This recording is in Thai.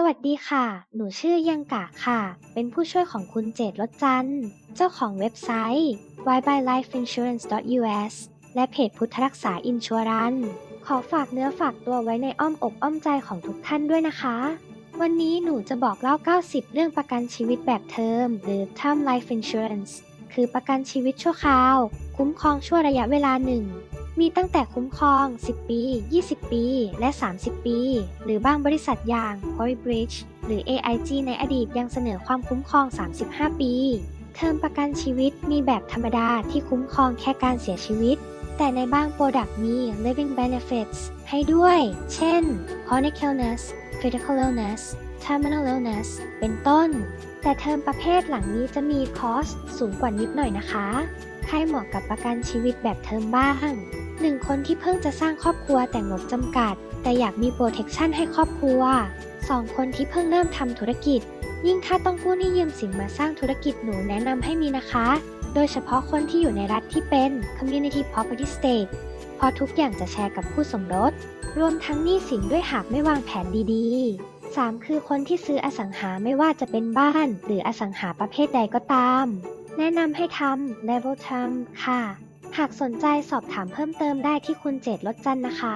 สวัสดีค่ะ หนูชื่อยังกะค่ะ เป็นผู้ช่วยของคุณเจตรถจันทร์ เจ้าของเว็บไซต์ whybylifeinsurance.us และเพจพุทธรักษาอินชัวรัน ขอฝากเนื้อฝากตัวไว้ในอ้อมอกอ้อมใจของทุกท่านด้วยนะคะ วันนี้หนูจะบอกเล่า 90 เรื่องประกันชีวิตแบบเทอม หรือ Term Life Insurance คือประกันชีวิตชั่วคราว คุ้มครองชั่วระยะเวลาหนึ่ง มีตั้งแต่คุ้มครอง 10 ปี 20 ปี และ 30 ปี หรือบางบริษัทอย่าง Horibridge หรือ AIG ในอดีตยังเสนอความคุ้มครอง 35 ปี เทอมประกันชีวิตมีแบบธรรมดาที่คุ้มครองแค่การเสียชีวิต แต่ในบางโปรดักต์มี living benefits ให้ด้วย เช่น chronic illness critical illness terminal illness เป็นต้น แต่เทอมประเภทหลังนี้จะมีคอสสูงกว่านิดหน่อยนะคะ ใครเหมาะกับประกันชีวิตแบบเทอมบ้าง หนึ่งคนที่เพิ่งจะสร้างครอบครัวแต่งบจำกัด แต่อยากมีโปรเทคชันให้ครอบครัว 2 คนที่เพิ่งเริ่มทำธุรกิจ ยิ่งถ้าต้องกู้หนี้ยืมสินมาสร้างธุรกิจหนูแนะนำให้มีนะคะ โดยเฉพาะคนที่อยู่ในรัฐที่เป็น Community Property State เพราะทุกอย่างจะแชร์กับคู่สมรส รวมทั้งหนี้สินด้วยหากไม่วางแผนดีๆ 3 คือคนที่ซื้ออสังหาไม่ว่าจะเป็นบ้าน หรืออสังหาประเภทใดก็ตาม แนะนำให้ทำ Level Term ค่ะ หากสนใจสอบถามเพิ่มเติมได้ที่คุณเจตรถจันทร์นะคะ